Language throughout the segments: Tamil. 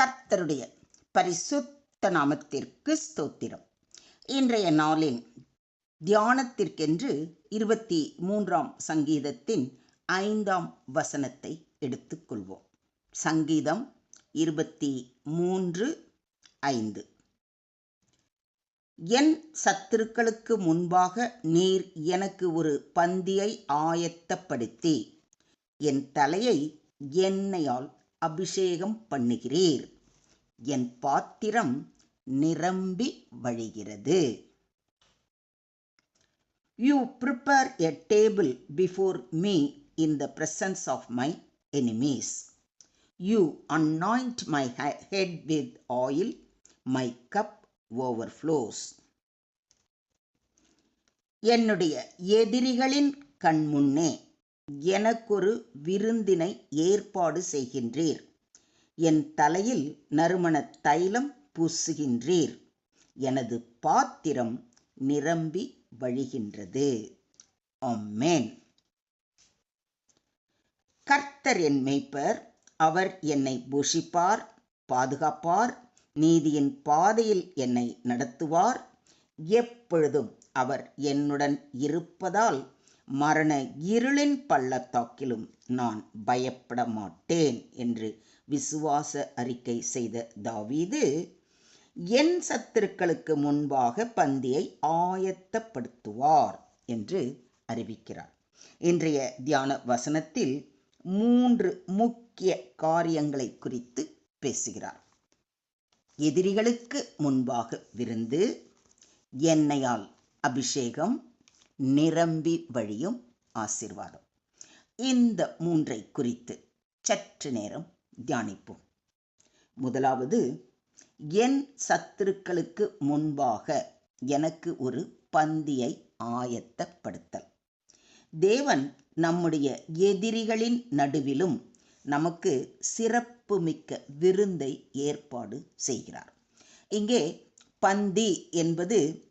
கர்த்தருடைய பரிசுத்த நாமத்திற்கு ஸ்தோத்திரம். இன்றைய நாளின் தியானத்திற்கென்று இருபத்தி மூன்றாம் சங்கீதத்தின் ஐந்தாம் வசனத்தை எடுத்துக்கொள்வோம் சங்கீதம் இருபத்தி மூன்று ஐந்து. என் சத்துருக்களுக்கு முன்பாக நீர் எனக்கு ஒரு பந்தியை ஆயத்தப்படுத்தி என் தலையை எண்ணெயால் அபிஷேகம் பண்ணுகிறீர். என் பாத்திரம் நிரம்பி வழிகிறது. You prepare a table before me in the presence of my enemies you anoint my head with oil my cup overflows என்னுடைய எதிரிகளின் கண்முன்னே எனக்கொரு விருந்தினை ஏற்பாடு செய்கின்றீர். என் தலையில் நறுமணத் தைலம் பூசுகின்றீர். எனது பாத்திரம் நிரம்பி வழிகின்றது. அம்மேன் கர்த்தர் என் மேய்ப்பர் அவர் என்னை புஷிப்பார் பாதுகாப்பார் நீதியின் பாதையில் என்னை நடத்துவார். எப்பொழுதும் அவர் என்னுடன் இருப்பதால் மரண இருளின் பள்ளத்தாக்கிலும் நான் பயப்பட மாட்டேன் என்று விசுவாச அறிக்கை செய்த தாவீது என் சத்துருக்களுக்கு முன்பாக பந்தியை ஆயத்தப்படுத்துவார் என்று அறிவிக்கிறார். இன்றைய தியான வசனத்தில் மூன்று முக்கிய காரியங்களை குறித்து பேசுகிறார். எதிரிகளுக்கு முன்பாக விருந்து எண்ணெயால் அபிஷேகம் நிரம்பி வழியும் ஆசிர்வாதம். இந்த மூன்றை குறித்து சற்று நேரம் தியானிப்போம். முதலாவது என் சத்துருக்களுக்கு முன்பாக எனக்கு ஒரு பந்தியை ஆயத்தப்படுத்தல். தேவன் நம்முடைய எதிரிகளின் நடுவிலும் நமக்கு சிறப்புமிக்க விருந்தை ஏற்பாடு செய்கிறார். இங்கே பந்தி என்பது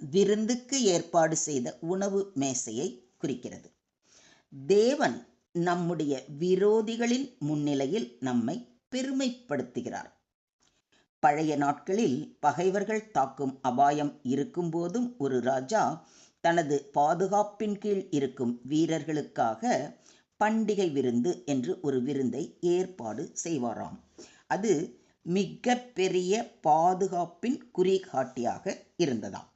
விருந்துக்கு ஏற்பாடு செய்த உணவு மேசையை குறிக்கிறது. தேவன் நம்முடைய விரோதிகளின் முன்னிலையில் நம்மை பெருமைப்படுத்துகிறார். பழைய நாட்களில் பகைவர்கள் தாக்கும் அபாயம் இருக்கும்போதும் ஒரு ராஜா தனது பாதுகாப்பின் கீழ் இருக்கும் வீரர்களுக்காக பண்டிகை விருந்து என்று ஒரு விருந்தை ஏற்பாடு செய்வாராம். அது மிக பெரிய பாதுகாப்பின் குறிகாட்டியாக இருந்ததாம்.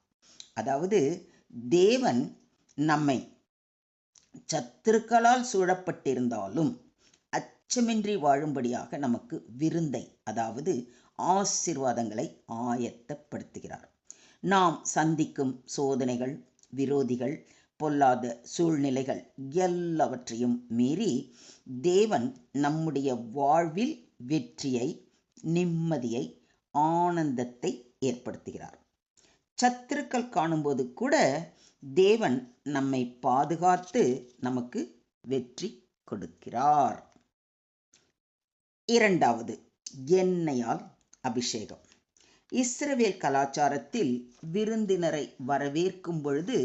அதாவது தேவன் நம்மை சத்துருக்களால் சூழப்பட்டிருந்தாலும் அச்சமின்றி வாழும்படியாக நமக்கு விருந்தை அதாவது ஆசிர்வாதங்களை ஆயத்தப்படுத்துகிறார். நாம் சந்திக்கும் சோதனைகள் விரோதிகள் பொல்லாத சூழ்நிலைகள் எல்லாவற்றையும் மீறி தேவன் நம்முடைய வாழ்வில் வெற்றியை நிம்மதியை ஆனந்தத்தை ஏற்படுத்துகிறார். சத்துருக்கள் காணும்போது கூட தேவன் நம்மை பாதுகாத்து நமக்கு வெற்றி கொடுக்கிறார். இரண்டாவது எண்ணெயால் அபிஷேகம். இஸ்ரவேல் கலாச்சாரத்தில் விருந்தினரை வரவேற்கும் பொழுது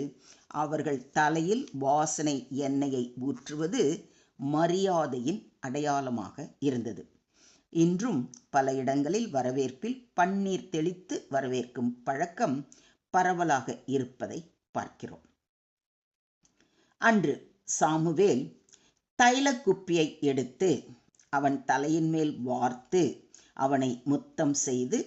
அவர்கள் தலையில் வாசனை எண்ணெயை ஊற்றுவது மரியாதையின் அடையாளமாக இருந்தது. இன்றும் பல இடங்களில் வரவேற்பில் பன்னீர் தெளித்து வரவேற்கும் பழக்கம் பரவலாக இருப்பதை பார்க்கிறோம். அன்று சாமுவேல் தைல குப்பியை எடுத்து அவன் தலையின் மேல் வார்த்து அவனை முத்தம் செய்து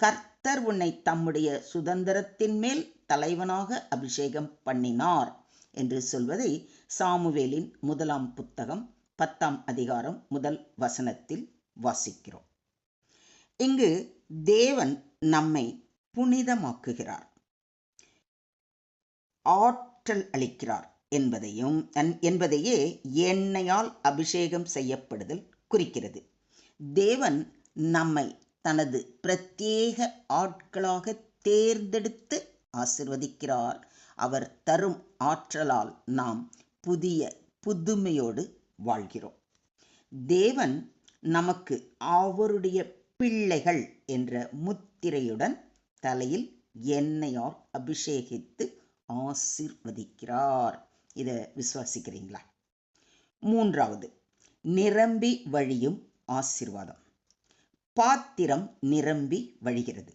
கர்த்தர் உன்னை தம்முடைய சுதந்திரத்தின் மேல் தலைவனாக அபிஷேகம் பண்ணினார் என்று சொல்வதை சாமுவேலின் முதலாம் புத்தகம் பத்தாம் அதிகாரம் முதல் வசனத்தில் வாசிக்கிறோம். இங்கு தேவன் நம்மை புனிதமாக்குகிறார். ஆற்றல் அளிக்கிறார் என்பதையும் என்பதையே எண்ணெயால் அபிஷேகம் செய்யப்படுதல் குறிக்கிறது. தேவன் நம்மை தனது பிரத்யேக ஆட்களாக தேர்ந்தெடுத்து ஆசிர்வதிக்கிறார். அவர் தரும் ஆற்றலால் நாம் புதிய புதுமையோடு வாழ்கிறோம். தேவன் நமக்கு அவருடைய பிள்ளைகள் என்ற முத்திரையுடன் தலையில் எண்ணெயால் அபிஷேகித்து ஆசிர்வதிக்கிறார். இதை விசுவாசிக்கிறீங்களா? மூன்றாவது நிரம்பி வழியும் ஆசிர்வாதம். பாத்திரம் நிரம்பி வழிகிறது.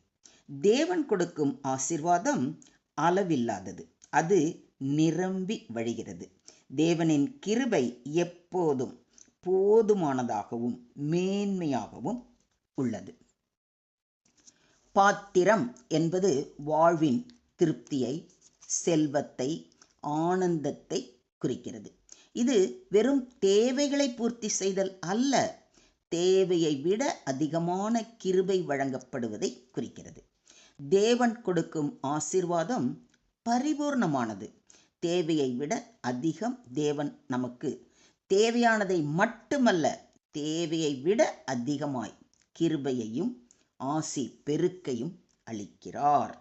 தேவன் கொடுக்கும் ஆசிர்வாதம் அளவில்லாதது. அது நிரம்பி வழிகிறது. தேவனின் கிருபை எப்போதும் போதுமானதாகவும் மேன்மையாகவும் உள்ளது. பாத்திரம் என்பது வாழ்வின் திருப்தியை செல்வத்தை ஆனந்தத்தை குறிக்கிறது. இது வெறும் தேவைகளை பூர்த்தி செய்தல் அல்ல தேவையை விட அதிகமான கிருபை வழங்கப்படுவதை குறிக்கிறது. தேவன் கொடுக்கும் ஆசிர்வாதம் பரிபூர்ணமானது. தேவையை விட அதிகம் தேவன் நமக்கு. தேவையானதை மட்டுமல்ல தேவையை விட அதிகமாய் கிருபையையும் ஆசி பெருக்கையும் அளிக்கிறார்.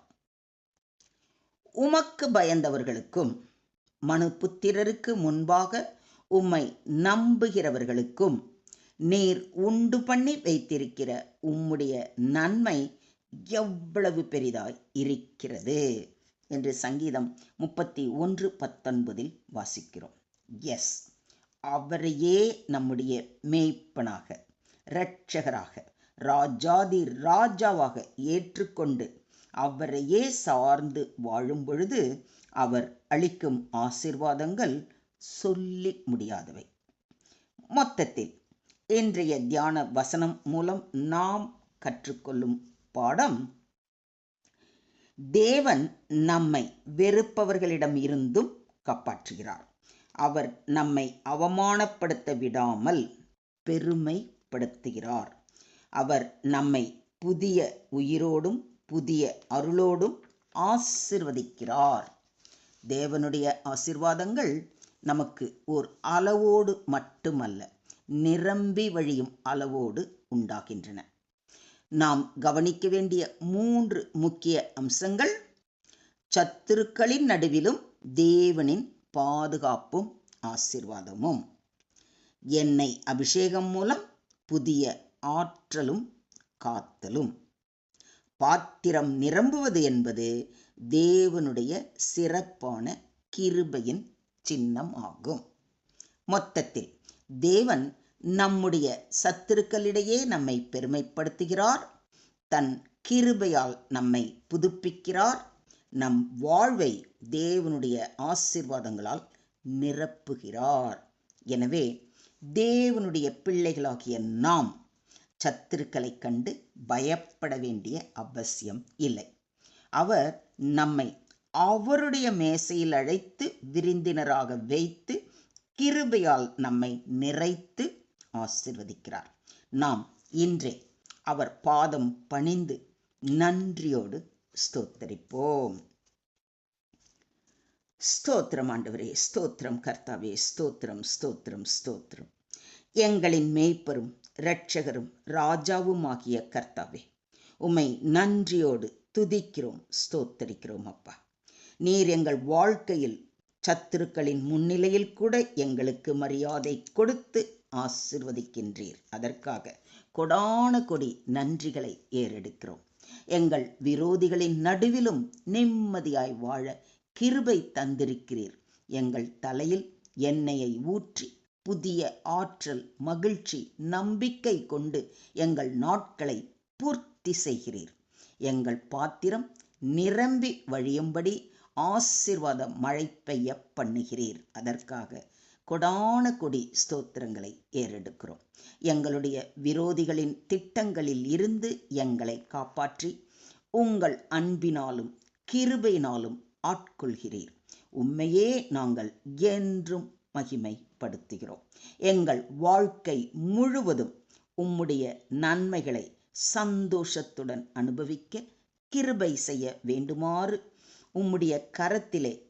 உமக்கு பயந்தவர்களுக்கும் மனு புத்திரருக்கு முன்பாக உம்மை நம்புகிறவர்களுக்கும் நீர் உண்டு பண்ணி வைத்திருக்கிற உம்முடைய நன்மை எவ்வளவு பெரிதாய் இருக்கிறது? என்று சங்கீதம் முப்பத்தி ஒன்று பத்தொன்பதில் வாசிக்கிறோம். எஸ் அவரையே நம்முடைய மேய்ப்பனாக இரட்சகராக ராஜாதி ராஜாவாக ஏற்றுக்கொண்டு அவரையே சார்ந்து வாழும் பொழுது அவர் அளிக்கும் ஆசிர்வாதங்கள் சொல்லி முடியாதவை. மொத்தத்தில் இன்றைய தியான வசனம் மூலம் நாம் கற்றுக்கொள்ளும் பாடம் தேவன் நம்மை வெறுப்பவர்களிடம் இருந்தும் காப்பாற்றுகிறார். அவர் நம்மை அவமானப்படுத்த விடாமல் பெருமைப்படுத்துகிறார். அவர் நம்மை புதிய உயிரோடும் புதிய அருளோடும் ஆசிர்வதிக்கிறார். தேவனுடைய ஆசிர்வாதங்கள் நமக்கு ஓர் அளவோடு மட்டுமல்ல நிரம்பி வழியும் அளவோடு உண்டாகின்றன. நாம் கவனிக்க வேண்டிய மூன்று முக்கிய அம்சங்கள் சத்துருக்களின் நடுவிலும் தேவனின் பாதுகாப்பும் ஆசிர்வாதமும். எண்ணெய் அபிஷேகம் மூலம் புதிய ஆற்றலும் காத்தலும். பாத்திரம் நிரம்புவது என்பது தேவனுடைய சிறப்பான கிருபையின் சின்னம் ஆகும். மொத்தத்தில் தேவன் நம்முடைய சத்துருக்களிடையே நம்மை பெருமைப்படுத்துகிறார். தன் கிருபையால் நம்மை புதுப்பிக்கிறார். நம் வாழ்வை தேவனுடைய ஆசிர்வாதங்களால் நிரப்புகிறார். எனவே தேவனுடைய பிள்ளைகளாகிய நாம் சத்துருக்களை கண்டு பயப்பட வேண்டிய அவசியம் இல்லை. அவர் நம்மை அவருடைய மேசையில் அழைத்து விருந்தினராக வைத்து கிருபையால் நம்மை நிறைத்து ஆசிர்வதிக்கிறார். நாம் இன்றே அவர் பாதம் பணிந்து நன்றியோடு ஸ்தோத்தரிப்போம். ஸ்தோத்திரம் ஆண்டவரே ஸ்தோத்திரம் கர்த்தாவே ஸ்தோத்திரம் ஸ்தோத்திரம் ஸ்தோத்திரம். எங்களின் மேய்ப்பரும் இரட்சகரும் ராஜாவுமாகிய கர்த்தாவே உம்மை நன்றியோடு துதிக்கிறோம் ஸ்தோத்தரிக்கிறோம் அப்பா. நீர் எங்கள் வாழ்க்கையில் சத்துருக்களின் முன்னிலையில் கூட எங்களுக்கு மரியாதை கொடுத்து ஆசிர்வதிக்கின்றீர். அதற்காக கொடான கொடி நன்றிகளை ஏறெடுக்கிறோம். எங்கள் விரோதிகளின் நடுவிலும் நிம்மதியாய் வாழ கிருபை தந்திருக்கிறீர். எங்கள் தலையில் எண்ணெயை ஊற்றி புதிய ஆற்றல் மகிழ்ச்சி நம்பிக்கை கொண்டு எங்கள் நாட்களை பூர்த்தி செய்கிறீர். எங்கள் பாத்திரம் நிரம்பி வழியும்படி ஆசிர்வாத மழை பெய்ய பண்ணுகிறீர். அதற்காக கொடான கொடி ஸ்தோத்திரங்களை ஏறெடுக்கிறோம். எங்களுடைய விரோதிகளின் திட்டங்களில் இருந்து எங்களை காப்பாற்றி உங்கள் அன்பினாலும் கிருபையினாலும் ஆட்கொள்கிறீர். உண்மையே நாங்கள் என்றும் மகிமை படுத்துகிறோம் எங்கள் வாழ்க்கை முழுவதும் உம்முடைய நன்மைகளை சந்தோஷத்துடன் அனுபவிக்க கிருபை செய்ய வேண்டுமாறு உம்முடைய கரத்திலே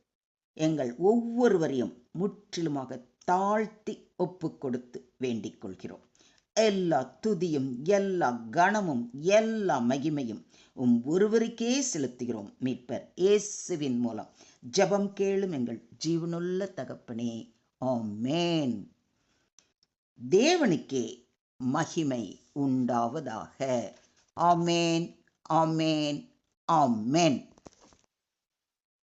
எங்கள் ஒவ்வொருவரையும் முற்றிலுமாக தாழ்த்தி ஒப்பு கொடுத்து வேண்டிக் கொள்கிறோம் எல்லா துதியும் எல்லா கணமும் எல்லா மகிமையும் உம் ஒருவருக்கே செலுத்துகிறோம். மீட்பர் இயேசுவின் மூலம் ஜபம் கேளும் எங்கள் ஜீவனுள்ள தகப்பனே. ஆமேன். தேவனுக்கே மகிமை உண்டாவதாக. ஆமேன் ஆமேன் ஆமேன்.